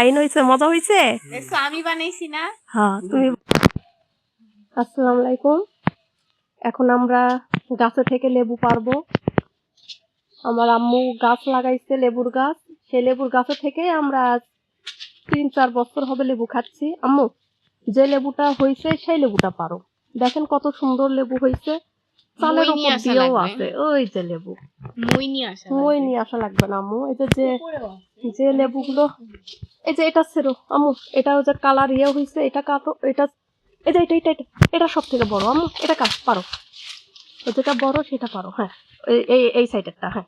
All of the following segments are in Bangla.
ফাইন হয়েছে মজা হয়েছে? আমি বানাইছি না। হ্যাঁ তুমি আসসালামু আলাইকুম। এখন আমরা গাছে থেকে লেবু পারব। আমার আম্মু গাছ লাগাইছে লেবুর গাছ। সেই লেবুর গাছে থেকে আমরা তিন চার বছর হবে লেবু খাচ্ছি। আম্মু যে লেবুটা হয়েছে সেই লেবুটা পারো। দেখেন কত সুন্দর লেবু হয়েছে। চালের উপর দিয়েও আছে। ওই যে লেবু। মই নিয়ে আসা লাগবে। না আম্মু। এটা যে যে লেবুগুলো এই যে এটা ছিল আমু এটা যে কালার ইয়ে হয়েছে এটা কাটো এটা এই যে এটা এটা এটা এটা সব থেকে বড় আমু এটা কাট পারো। যেটা বড় সেটা পারো হ্যাঁ। এই- এই সাইডেরটা হ্যাঁ।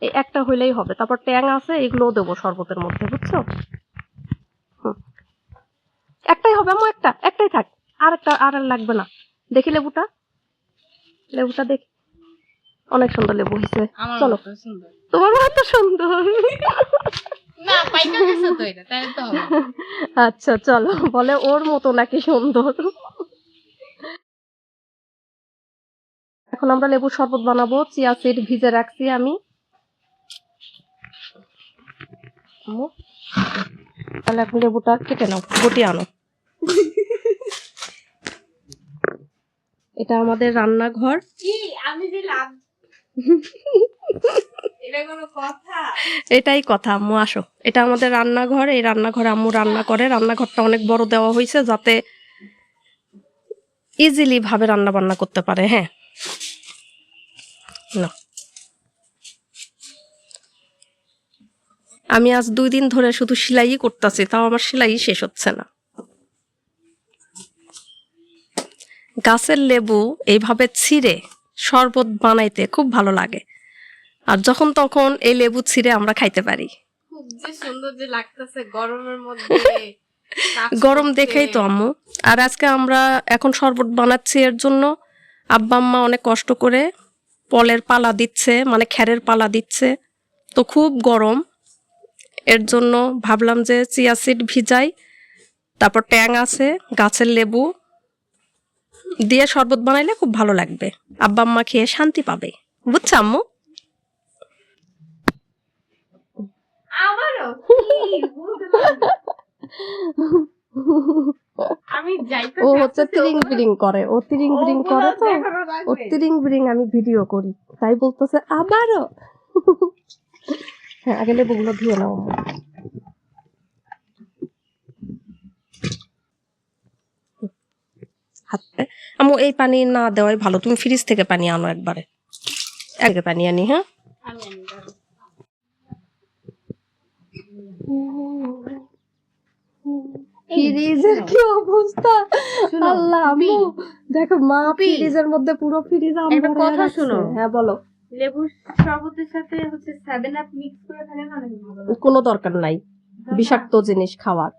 এই একটা হইলেই হবে। তারপর ট্যাং আছে এগুলোও দেবো শরবতের মধ্যে বুঝছ। একটাই হবে আমু একটা। একটাই থাক। আর একটা আর আর লাগবে না। দেখি লেবুটা। লেবুটা দেখি। অনেক সুন্দর লেবু হয়েছে চলো। তোমার এত সুন্দর। না পাইকা গেছে তো এটা তাই তো আচ্ছা চলো বলে ওর মতো নাকি সুন্দর। এখন আমরা লেবুর শরবত বানাবো চিয়া সিড ভিজে রাখছি আমি। তাহলে এখন লেবুটা কেটে নাও গুটি আনো। এটা আমাদের রান্নাঘর। কি? আমি যে লাভ এটাই কথা, আম্মু, আসো। এটা আমাদের রান্নাঘর, এই রান্নাঘরে আম্মু রান্না করে। রান্নাঘরটা অনেক বড় দেওয়া হয়েছে যাতে ইজিলি ভাবে রান্না বান্না করতে পারে হ্যাঁ। নাও। আমি আজ দুই দিন ধরে শুধু সেলাই করতেছি, তাও আমার সেলাই শেষ হচ্ছে না। গাছের লেবু এইভাবে ছিঁড়ে শরবত বানাইতে খুব ভালো লাগে। আর যখন তখন এই লেবু ছিঁড়ে আমরা খাইতে পারি। খুব যে সুন্দর যে লাগতেছে গরমের মধ্যে গরম দেখেই তো আম্মু। আর আজকে আমরা এখন শরবত বানাচ্ছি এর জন্য। আব্বা আম্মা অনেক কষ্ট করে পলের পালা দিচ্ছে মানে খ্যারের পালা দিচ্ছে। তো খুব গরম। এর জন্য ভাবলাম যে চিয়া সিড ভিজাই তারপর ট্যাং আছে গাছের লেবু দিয়ে শরবত বানাইলে খুব ভালো লাগবে। আব্বা আম্মা খেয়ে শান্তি পাবে। বুঝছ আম্মু? আমারও। আমি ও হচ্ছে তিরিং বিরিং করে। ও তিরিং বিরিং করে তো? ও তিরিং বিরিং আমি ভিডিও করি। তাই বলতেছে আবারও? হ্যাঁ আগে লেবুগুলো ধুয়ে নাও। আমু এই পানি না দেওয়াই ভালো। তুমি ফ্রিজ থেকে পানি আনো একবারে। আগে পানি আনি হ্যাঁ আমি আনি দাঁড়াও। ফ্রিজের কি অবস্থা? আল্লাহ আম্মু দেখো মা ফ্রিজের মধ্যে পুরো ফ্রিজ একটা কথা শোনো। হ্যাঁ বলো। লেবুর শরবতের সাথে হচ্ছে সেভেন আপ মিক্স করে খেলে অনেক ভালো কোনো দরকার নাই। বিষাক্ত জিনিস খাওয়ার।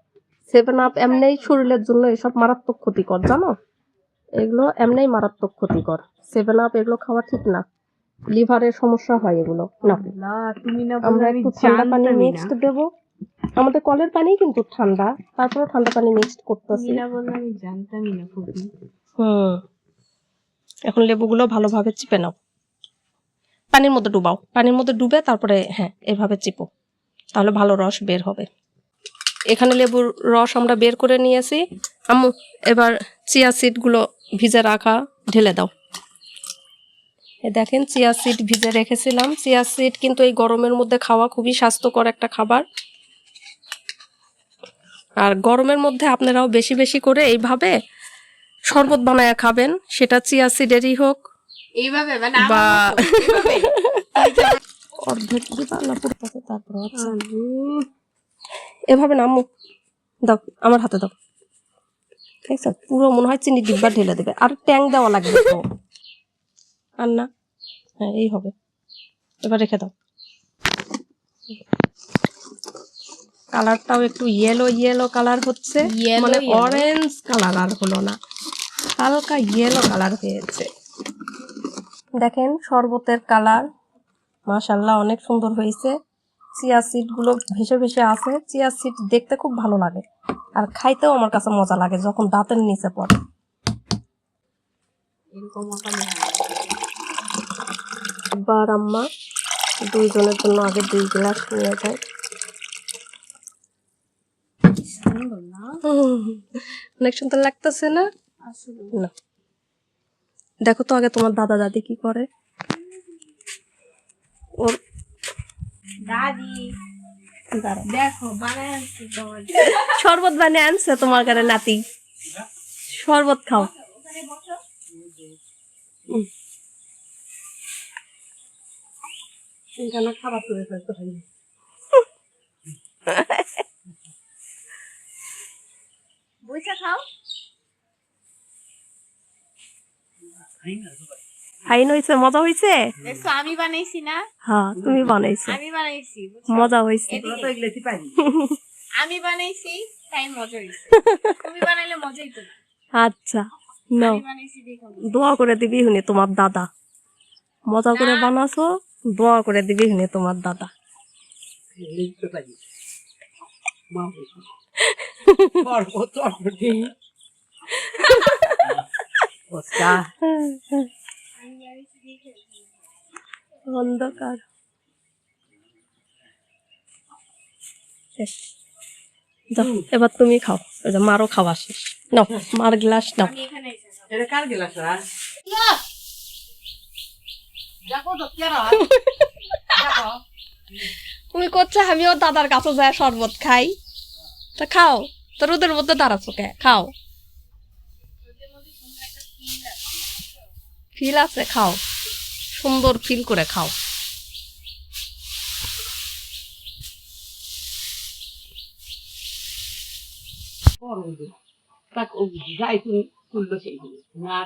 সেভেন আপ এমনি শরীরের জন্য এসব মারাত্মক ক্ষতিকর জানো? এগুলো এমনি মারাত্মক ক্ষতিকর। সেভেন আপ এগুলো খাওয়া ঠিক না। লিভারের সমস্যা হয় এগুলো। না। না তুমি না আমরা একটু ঠান্ডা পানি মিক্সড দেব। আমাদের কলের পানি কিন্তু ঠান্ডা তারপরে ঠান্ডা পানি মিক্সড করতেছি। না আমি জানতামই না হুম। এখন লেবুগুলো ভালোভাবে চিপে নাও। পানির মধ্যে ডুবাও। পানির মধ্যে ডুবে তারপরে হ্যাঁ এভাবে চিপো। তাহলে ভালো রস বের হবে। এখানে লেবুর রস আমরা বের করে নিয়েছি। আম্মু এবার চিয়া সিডগুলো ভিজে রাখা ঢেলে দাও। এ দেখেন চিয়া সিড ভিজে রেখেছিলাম। চিয়া সিড কিন্তু এই গরমের মধ্যে খাওয়া খুবই স্বাস্থ্যকর একটা খাবার। আর গরমের মধ্যে আপনারাও বেশি বেশি করে এইভাবে শরবত বানায় খাবেন। সেটা চিয়া সিডেরই হোক এইভাবে মানে বা। অর্ধেক তারপর এভাবে না আম্মু দাও আমার হাতে দাও। ঠিক আছে? পুরো মনে হয় চিনি ডিব্বা ঢেলে দেবে। আর ট্যাং দেওয়া লাগবে তো। আর না? হ্যাঁ এই হবে। এবার রেখে দাও। কালারটাও একটু ইয়েলো ইয়েলো কালার হচ্ছে। মানে অরেঞ্জ কালার আর হলো না। হালকা ইয়েলো কালার হয়েছে। দেখেন শরবতের কালার মাশাল্লাহ অনেক সুন্দর হয়েছে। চিয়া সিডগুলো ভেসে ভেসে আছে। চিয়া সিড দেখতে খুব ভালো লাগে। আর খাইতেও আমার কাছে মজা লাগে যখন দাঁতের নিচে পড়ে। আব্বা আর আম্মা দুইজনের জন্য আগে দুই গ্লাস নিয়ে যায় সুন্দর না হুম, অনেক সুন্দর লাগতেছে না? না। দেখো তো আগে তোমার দাদা দাদি কি করে। ওর দাদি দাঁড়াও। দেখো বানায় আনছি তোমার। শরবত বানিয়ে আনছে তোমার কাছে নাতি। শরবত খাও। ওখানে বসো খাও। ফাইন মজা দেখছ আমি বানাইছি না? হ্যাঁ তুমি বানাইছো। আমি বানাইছি বুঝছ? মজা হয়েছে এদিকে। আমি বানাইছি তাই মজা হয়েছে তুমি বানাইলে মজাই তো। আচ্ছা নাও। আমি বানাইছি দোয়া করে দিবি হুনি তোমার দাদা। মজা করে। বানাছো দোয়া করে দিবি হুনি তোমার দাদা। অন্ধকার। এবার তুমি খাও। যে মারও খাওয়া শেষ। নাও মার গ্লাস নাও। এটা কার গেলাস আর তুমি করছ আমিও দাদার কাছে যায় শরবত খাই। তা খাও। তো রোদের মধ্যে দাঁড়াচ্ছ কে? খাও। ফিল আছে, খাও। সুন্দর ফিল করে খাও। তাক যাই তুমি, তুললো সেই না